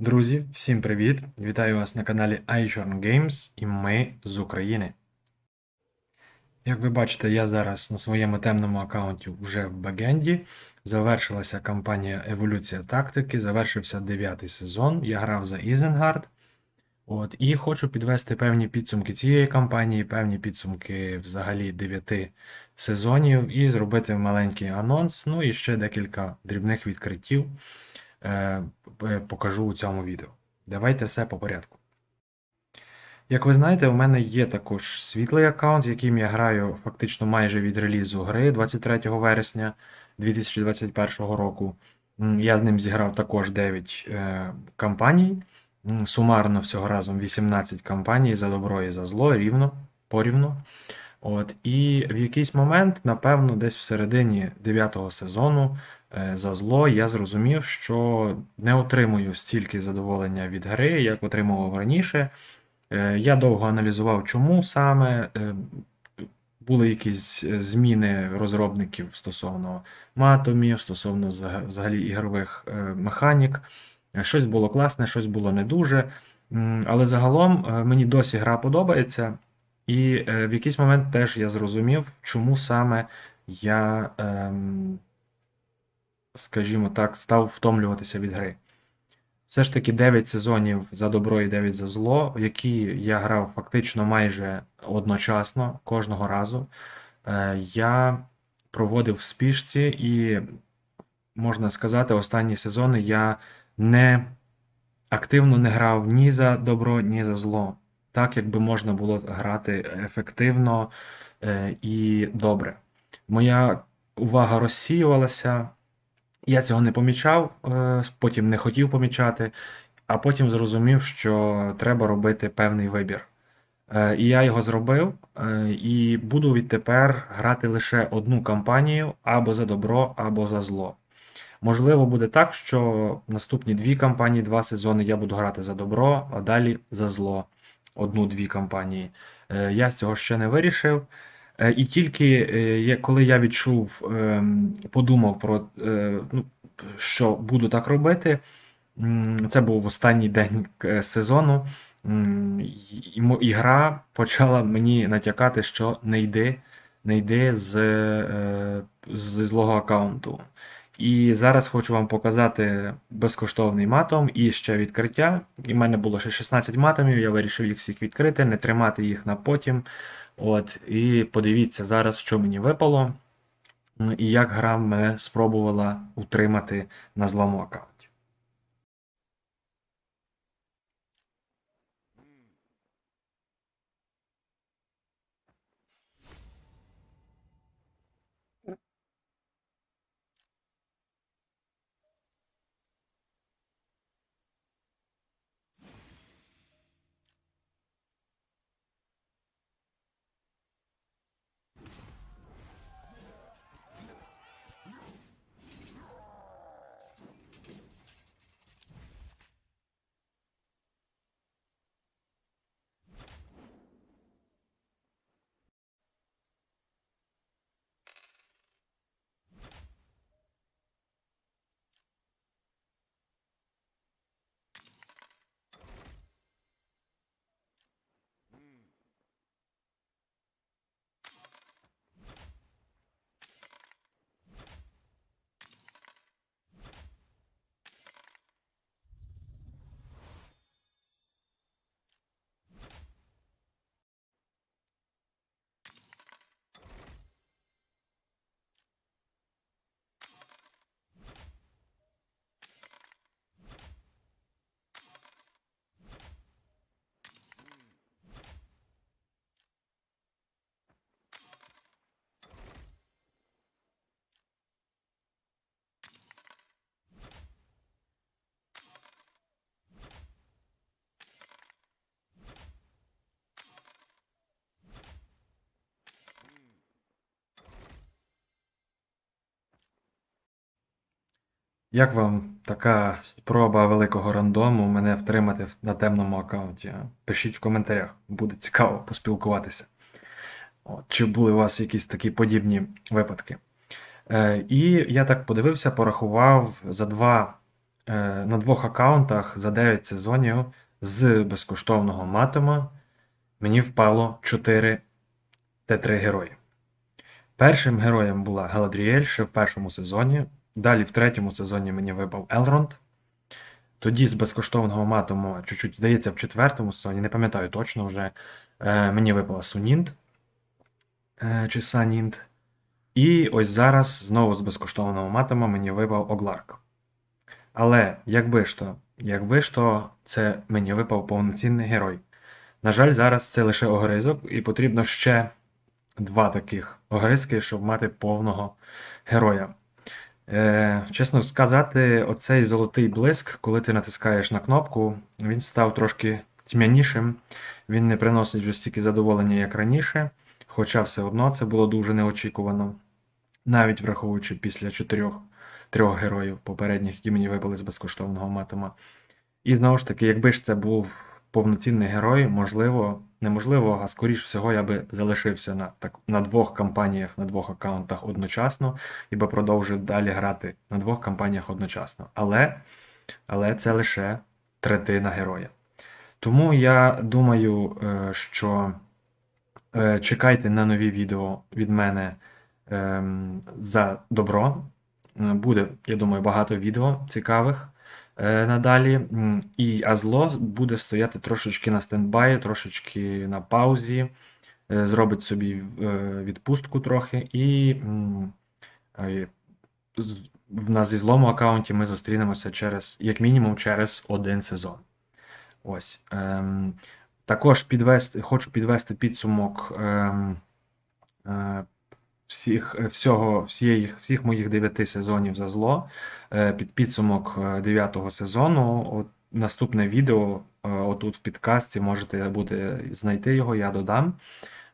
Друзі, всім привіт! Вітаю вас на каналі iChorn Games і ми з України. Як ви бачите, я зараз на своєму темному аккаунті вже в бекенді. Завершилася кампанія Еволюція тактики, завершився 9 сезон. Я грав за Ізенгард. От, і хочу підвести певні підсумки цієї кампанії, певні підсумки взагалі 9 сезонів і зробити маленький анонс, ну і ще декілька дрібних відкриттів покажу у цьому відео. Давайте все по порядку. Як ви знаєте, у мене є також світлий аккаунт, яким я граю фактично майже від релізу гри 23 вересня 2021 року. Я з ним зіграв також 9 е, кампаній. Сумарно всього разом 18 кампаній за добро і за зло, рівно, порівну. От, і в якийсь момент, напевно, десь в середині 9 сезону е, за зло я зрозумів, що не отримую стільки задоволення від гри, як отримував раніше. Е, Я довго аналізував, чому саме. Е, Були якісь е, зміни розробників стосовно матомів, стосовно взагалі ігрових е, механік. Е, Щось було класне, щось було не дуже. Але загалом е, мені досі гра подобається. І е, в якийсь момент теж я зрозумів, чому саме я, ем, скажімо так, став втомлюватися від гри. Все ж таки 9 сезонів за добро і 9 за зло, які я грав фактично майже одночасно кожного разу. Е, Я проводив в спішці, і можна сказати, останні сезони я не активно не грав ні за добро, ні за зло. Так, якби можна було грати ефективно е, і добре. Моя увага розсіювалася. Я цього не помічав, е, потім не хотів помічати, а потім зрозумів, що треба робити певний вибір. Е, І я його зробив, е, і буду відтепер грати лише одну кампанію або за добро, або за зло. Можливо, буде так, що наступні дві кампанії, два сезони я буду грати за добро, а далі за зло. Одну-дві кампанії. Я з цього ще не вирішив. Е, І тільки е, коли я відчув, ем, подумав про е, ну, що буду так робити, це був останній день сезону. і- гра почала мені натякати, що не йди, не йди з, з злого аккаунту. І зараз хочу вам показати безкоштовний матом і ще відкриття. І в мене було ще 16 матомів, я вирішив їх всіх відкрити, не тримати їх на потім. От, і подивіться зараз, що мені випало, м, і як гра мене спробувала утримати на злому аккаунті. Як вам така спроба великого рандому мене втримати на темному аккаунті? Пишіть в коментарях, буде цікаво поспілкуватися. Чи були у вас якісь такі подібні випадки? Е, і я так подивився, порахував за два е, на двох аккаунтах за 9 сезонів з безкоштовного матома мені впало 4 Т3 герої. Першим героєм була Галадріель ще в першому сезоні. Далі в третьому сезоні мені випав Елронд. Тоді з безкоштовного матому, чуть-чуть, здається, в четвертому сезоні, не пам'ятаю точно вже, е, мені випала Сунінт е, чи Санінт. І ось зараз знову з безкоштовного матома мені випав Огларк. Але якби ж то, якби ж це мені випав повноцінний герой. На жаль, зараз це лише огризок, і потрібно ще два таких огризки, щоб мати повного героя. Е, чесно сказати, оцей золотий блиск, коли ти натискаєш на кнопку, він став трошки тьмянішим. Він не приносить вже стільки задоволення, як раніше, хоча все одно це було дуже неочікувано, навіть враховуючи після чотирьох трьох героїв попередніх, які мені випали з безкоштовного матома. І знову ж таки, якби ж це був повноцінний герой, можливо, неможливо, а скоріш всього, я би залишився на, так, на двох кампаніях, на двох аккаунтах одночасно, і би продовжив далі грати на двох кампаніях одночасно. Але, але це лише третина героя. Тому я думаю, е, що е, чекайте на нові відео від мене ем, за добро. Е, Буде, я думаю, багато відео цікавих надалі. І а зло буде стояти трошечки на стендбаї, трошечки на паузі, е, зробить собі е, відпустку трохи, і е, в нас зі злому аккаунті ми зустрінемося через, як мінімум, через один сезон. Ось. Ем, також підвести, хочу підвести підсумок ем, е, всіх, е, всього, всієї, всіх моїх дев'яти сезонів за зло. Е, під підсумок е, дев'ятого сезону. От, наступне відео отут в підкасті можете буде знайти його, я додам.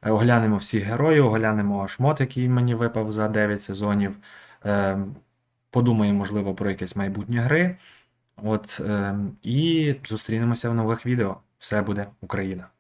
Оглянемо всіх героїв, оглянемо шмот, який мені випав за 9 сезонів. Подумаємо, можливо, про якісь майбутні гри. От, е, і зустрінемося в нових відео. Все буде Україна!